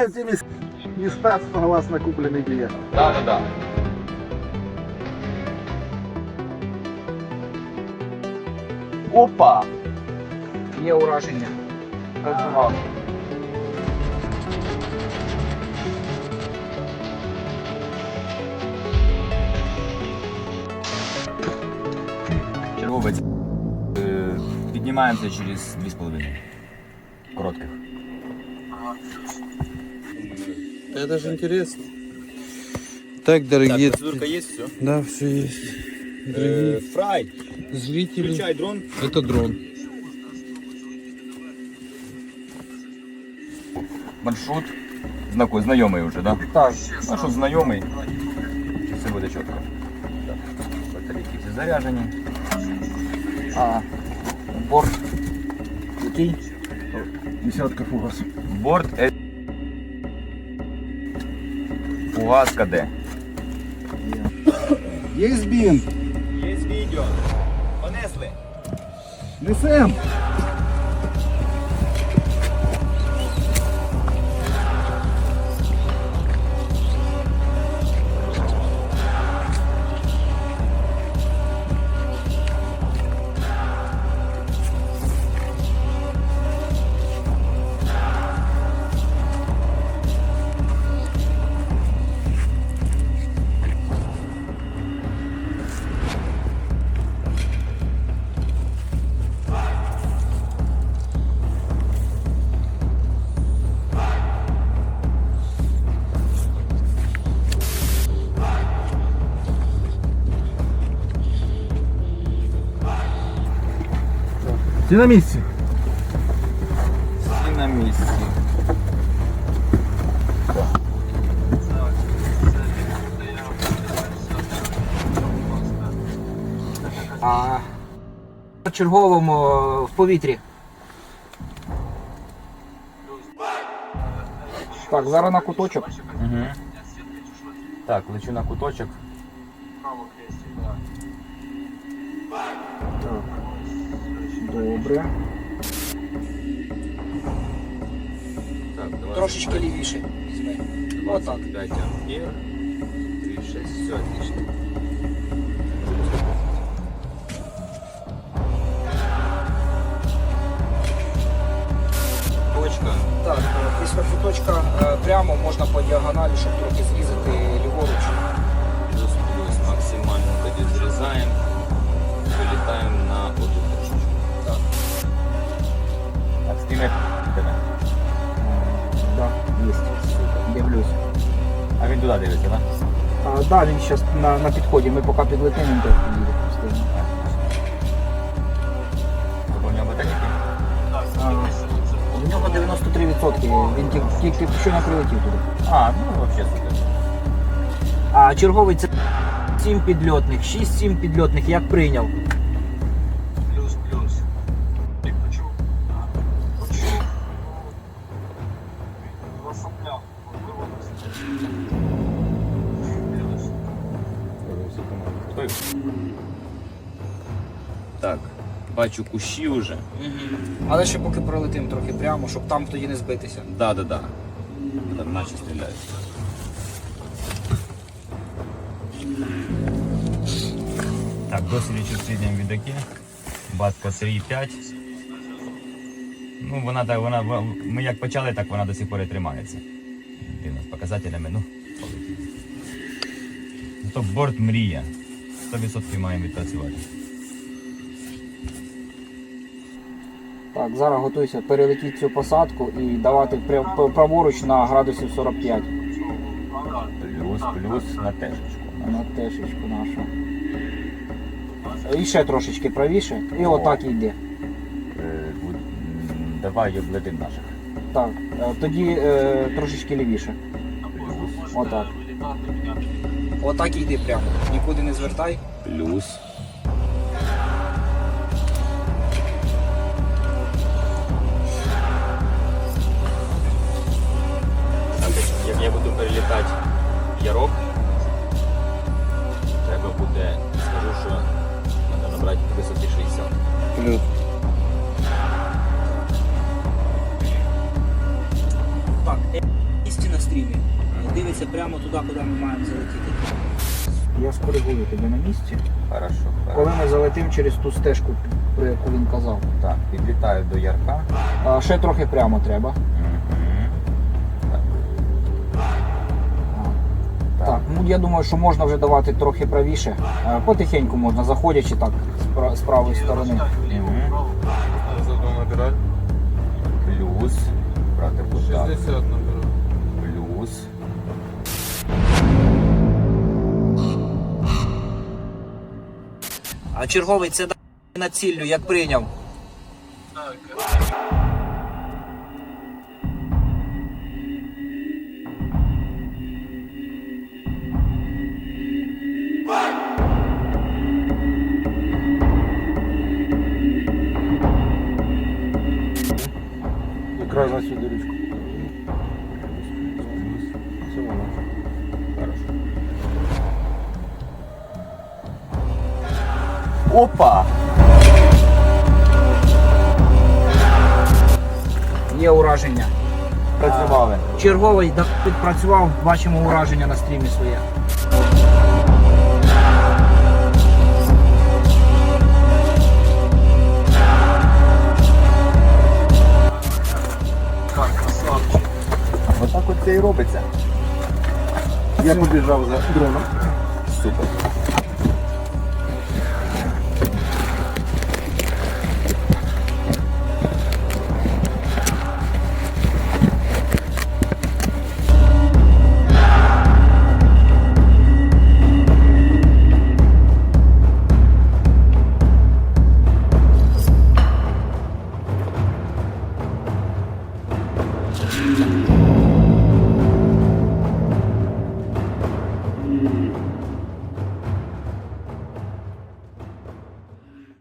Выбираем те мес- места согласно купленный билет. Да, да, да. Опа! Є ураження. Розвивав. Черговець. Е, Піднімаємося через 2,5. Коротких. Это же интересно. Так, дорогие, процедурка є, все. да, все есть. Дорогие Фрай, зрители, дрон. это дрон. Маршрут. Знаку, знайомий вже, да? Так. Маршрут знайомий. Все буде чітко. Так, Батарейки всі заряджені. А, борт. Який? Десятка фугас. Борт Е- де? Є Есть бинт. Є відео. Понесли. Несем. Ти на місці. Всі на місці. А, в черговому е, в повітрі. Так, зараз на куточок. Угу. Так, лечу на куточок. Добре. Так, давай. Трошечки лівіше візьми. Отак. 5 ампер. 3,6. Все, отлично. Точка. Так, е, після куточка е, прямо можна по діагоналі, щоб трохи зрізати ліворуч. Плюс-плюс. Максимально тоді зрізаємо. Вилітаємо на оту да, він зараз на, на підході. Ми поки підлетимо, він теж підійде. батарейки. У нього 93%. Він тільки, тільки не прилетів туди. А, ну взагалі супер. А черговий це 7 підльотних, 6-7 підльотних, як прийняв. Так, бачу кущі вже. Але ще поки пролетим трохи прямо, щоб там тоді не збитися. Да, да, да. Там наче стріляють. Так, досліджу в середньому віддаки. Батка 3,5. Ну, вона так, вона, ми як почали, так вона до сих пор і тримається. Дивно, з показателями, ну, полетіли. Зато борт мрія. 100% маємо відпрацювати. Так, зараз готуйся перелетіти цю посадку і давати пря- праворуч на градусів 45 Плюс, плюс на тежечку. на тешечку нашу. І ще трошечки правіше. І отак йде. Е, м, Давай облетим наших. Так, е, тоді е, трошечки лівіше. Плюс, Отак. Отак іди прямо. Нікуди не звертай. плюс. Дивиться прямо туди, куди ми маємо залетіти. Я скоригую тебе на місці. Хорошо. Коли ми залетимо через ту стежку, про яку він казав. Так, підлітаю до ярка. А, ще трохи прямо треба. Так, ну я думаю, що можна вже давати трохи правіше. Е, Потихеньку можна, заходячи так з пра- з правої сторони. Набирать. Плюс. Брати куда. 60 набирать. А черговий це на ціллю, як прийняв. Якраз Опа! Є ураження. Працювали. Черговий підпрацював, бачимо ураження на стрімі своє. Отак от це і робиться. Я побіжав за дроном. Супер.